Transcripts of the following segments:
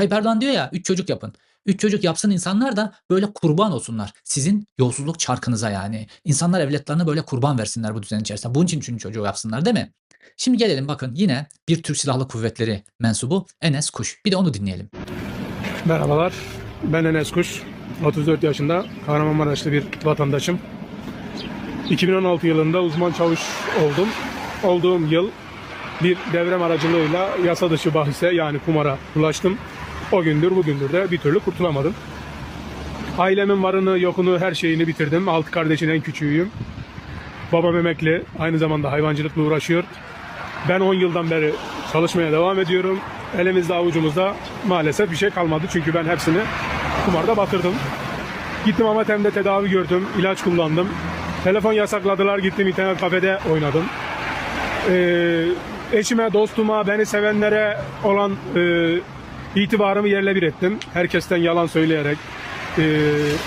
Tayyip Erdoğan diyor ya 3 çocuk yapın. 3 çocuk yapsın insanlar da böyle kurban olsunlar. Sizin yolsuzluk çarkınıza yani. İnsanlar evlatlarını böyle kurban versinler bu düzen içerisinde. Bunun için üçüncü çocuğu yapsınlar değil mi? Şimdi gelelim bakın yine bir Türk Silahlı Kuvvetleri mensubu Enes Kuş. Bir de onu dinleyelim. Merhabalar, ben Enes Kuş. 34 yaşında Kahramanmaraşlı bir vatandaşım. 2016 yılında uzman çavuş oldum. Olduğum yıl bir devrem aracılığıyla yasa dışı bahise yani kumara ulaştım. O gündür bugündür de bir türlü kurtulamadım. Ailemin varını yokunu her şeyini bitirdim. Altı kardeşin en küçüğüyüm. Babam emekli, aynı zamanda hayvancılıkla uğraşıyor. Ben 10 yıldan beri çalışmaya devam ediyorum. Elimizde avucumuzda maalesef bir şey kalmadı. Çünkü ben hepsini kumarda batırdım. Gittim ama temde tedavi gördüm. ilaç kullandım. Telefon yasakladılar. Gittim internet kafede oynadım. Ee, eşime, dostuma, beni sevenlere olan e, itibarımı yerle bir ettim. Herkesten yalan söyleyerek e,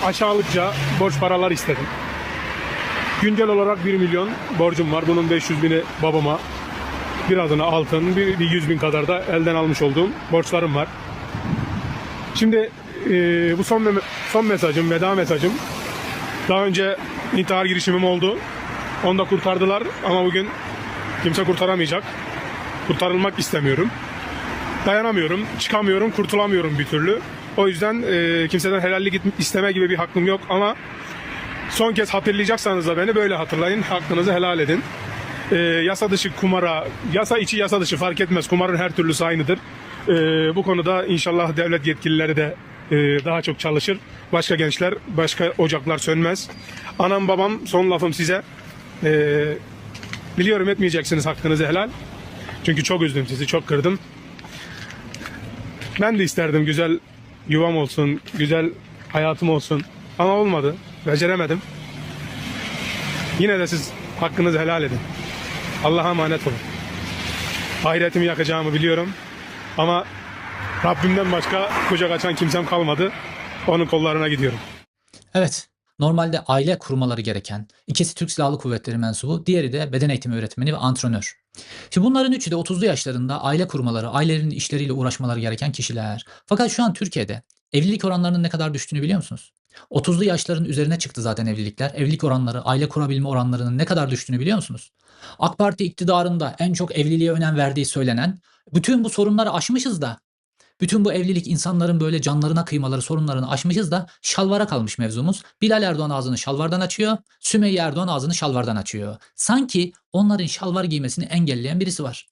aşağılıkça borç paralar istedim. Güncel olarak 1 milyon borcum var. Bunun 500 bini babama, birazını altın, bir, bir 100 bin kadar da elden almış olduğum borçlarım var. Şimdi e, bu son son mesajım, veda mesajım. Daha önce intihar girişimim oldu. Onu da kurtardılar ama bugün kimse kurtaramayacak. Kurtarılmak istemiyorum. Dayanamıyorum, çıkamıyorum, kurtulamıyorum bir türlü. O yüzden e, kimseden helallik isteme gibi bir hakkım yok ama son kez hatırlayacaksanız da beni böyle hatırlayın. Hakkınızı helal edin. E, yasa dışı kumara, yasa içi yasa dışı fark etmez. Kumarın her türlüsü aynıdır. E, bu konuda inşallah devlet yetkilileri de e, daha çok çalışır. Başka gençler, başka ocaklar sönmez. Anam babam son lafım size. E, biliyorum etmeyeceksiniz hakkınızı helal. Çünkü çok üzdüm sizi, çok kırdım. Ben de isterdim güzel yuvam olsun, güzel hayatım olsun. Ama olmadı. Beceremedim. Yine de siz hakkınızı helal edin. Allah'a emanet olun. Ahiretimi yakacağımı biliyorum. Ama Rabbimden başka kucak açan kimsem kalmadı. Onun kollarına gidiyorum. Evet. Normalde aile kurmaları gereken ikisi Türk Silahlı Kuvvetleri mensubu, diğeri de beden eğitimi öğretmeni ve antrenör. Şimdi bunların üçü de 30'lu yaşlarında aile kurmaları, ailelerinin işleriyle uğraşmaları gereken kişiler. Fakat şu an Türkiye'de evlilik oranlarının ne kadar düştüğünü biliyor musunuz? 30'lu yaşların üzerine çıktı zaten evlilikler. Evlilik oranları, aile kurabilme oranlarının ne kadar düştüğünü biliyor musunuz? AK Parti iktidarında en çok evliliğe önem verdiği söylenen, bütün bu sorunları aşmışız da bütün bu evlilik insanların böyle canlarına kıymaları sorunlarını aşmışız da şalvara kalmış mevzumuz. Bilal Erdoğan ağzını şalvardan açıyor. Sümeyye Erdoğan ağzını şalvardan açıyor. Sanki onların şalvar giymesini engelleyen birisi var.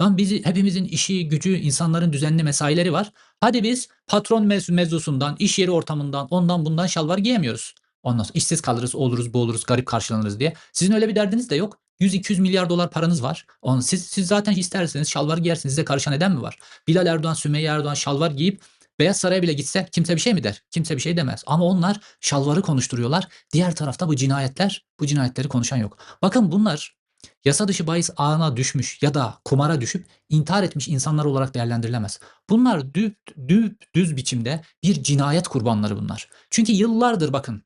Lan bizi hepimizin işi, gücü, insanların düzenli mesaileri var. Hadi biz patron mevzu, mevzusundan, iş yeri ortamından, ondan bundan şalvar giyemiyoruz. Ondan sonra işsiz kalırız, oluruz, boğuluruz, garip karşılanırız diye. Sizin öyle bir derdiniz de yok. 100-200 milyar dolar paranız var. Onu siz, siz zaten isterseniz şalvar giyersiniz. Size karışan neden mi var? Bilal Erdoğan, Sümeyye Erdoğan şalvar giyip Beyaz Saray'a bile gitse kimse bir şey mi der? Kimse bir şey demez. Ama onlar şalvarı konuşturuyorlar. Diğer tarafta bu cinayetler, bu cinayetleri konuşan yok. Bakın bunlar yasa dışı bahis ağına düşmüş ya da kumara düşüp intihar etmiş insanlar olarak değerlendirilemez. Bunlar düp, düp düz biçimde bir cinayet kurbanları bunlar. Çünkü yıllardır bakın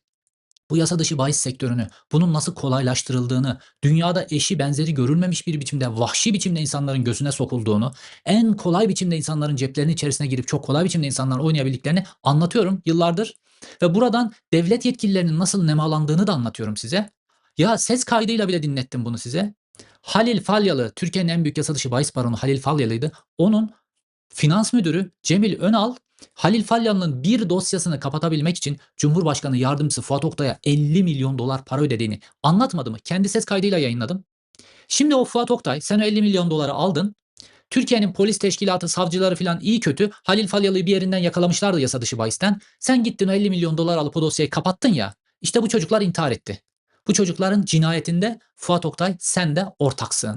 bu yasa dışı bahis sektörünü, bunun nasıl kolaylaştırıldığını, dünyada eşi benzeri görülmemiş bir biçimde, vahşi biçimde insanların gözüne sokulduğunu, en kolay biçimde insanların ceplerinin içerisine girip çok kolay biçimde insanlar oynayabildiklerini anlatıyorum yıllardır. Ve buradan devlet yetkililerinin nasıl nemalandığını da anlatıyorum size. Ya ses kaydıyla bile dinlettim bunu size. Halil Falyalı, Türkiye'nin en büyük yasa dışı bahis baronu Halil Falyalı'ydı. Onun finans müdürü Cemil Önal Halil Falyalı'nın bir dosyasını kapatabilmek için Cumhurbaşkanı yardımcısı Fuat Oktay'a 50 milyon dolar para ödediğini anlatmadı mı? Kendi ses kaydıyla yayınladım. Şimdi o Fuat Oktay sen o 50 milyon doları aldın. Türkiye'nin polis teşkilatı, savcıları falan iyi kötü Halil Falyalı'yı bir yerinden yakalamışlardı yasa dışı bahisten. Sen gittin o 50 milyon dolar alıp o dosyayı kapattın ya. İşte bu çocuklar intihar etti. Bu çocukların cinayetinde Fuat Oktay sen de ortaksın.